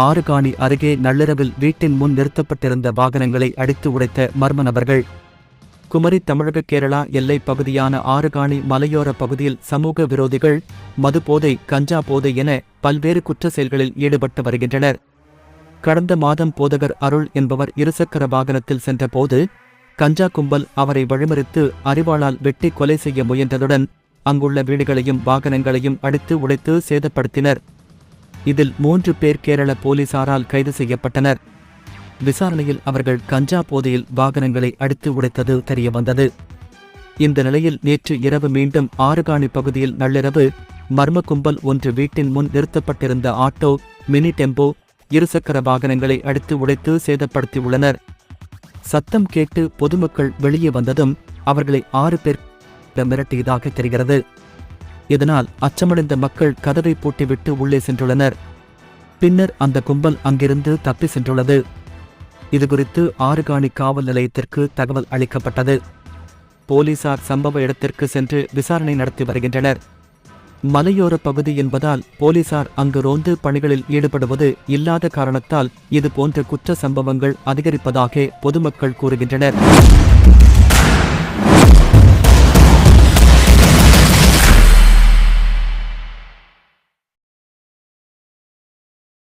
ஆறுகாணி அருகே நள்ளிரவில் வீட்டின் முன் நிறுத்தப்பட்டிருந்த வாகனங்களை அடித்து உடைத்த மர்ம நபர்கள். குமரி தமிழக கேரளா எல்லைப் பகுதியான ஆறுகாணி மலையோர பகுதியில் சமூக விரோதிகள் மது போதை கஞ்சா போதை என பல்வேறு குற்ற செயல்களில் ஈடுபட்டு வருகின்றனர். கடந்த மாதம் போதகர் அருள் என்பவர் இருசக்கர வாகனத்தில் சென்றபோது கஞ்சா கும்பல் அவரை வழிமறித்து அறிவாளால் வெட்டி கொலை செய்ய முயன்றதுடன் அங்குள்ள வீடுகளையும் வாகனங்களையும் அடித்து உடைத்து சேதப்படுத்தினர். இதில் மூன்று பேர் கேரள போலீசாரால் கைது செய்யப்பட்டனர். விசாரணையில் அவர்கள் கஞ்சா போதையில் வாகனங்களை அடித்து உடைத்தது தெரியவந்தது. இந்த நிலையில் நேற்று இரவு மீண்டும் ஆறுகாணி பகுதியில் நள்ளிரவு மர்ம கும்பல் ஒன்று வீட்டின் முன் நிறுத்தப்பட்டிருந்த ஆட்டோ மினி டெம்போ இருசக்கர வாகனங்களை அடித்து உடைத்து சேதப்படுத்தியுள்ளனர். சத்தம் கேட்டு பொதுமக்கள் வெளியே வந்ததும் அவர்களை ஆறு பேர் மிரட்டியதாக தெரிகிறது. இதனால் அச்சமடைந்த மக்கள் கதவை பூட்டிவிட்டு உள்ளே சென்றுள்ளனர். பின்னர் அந்த கும்பல் அங்கிருந்து தப்பி சென்றுள்ளது. இதுகுறித்து ஆறுகாணி காவல் நிலையத்திற்கு தகவல் அளிக்கப்பட்டது. போலீசார் சம்பவ இடத்திற்கு சென்று விசாரணை நடத்தி வருகின்றனர். மலையோர பகுதி என்பதால் போலீசார் அங்கு ரோந்து பணிகளில் ஈடுபடுவது இல்லாத காரணத்தால் இது போன்ற குற்ற சம்பவங்கள் அதிகரிப்பதாக பொதுமக்கள் கூறுகின்றனர்.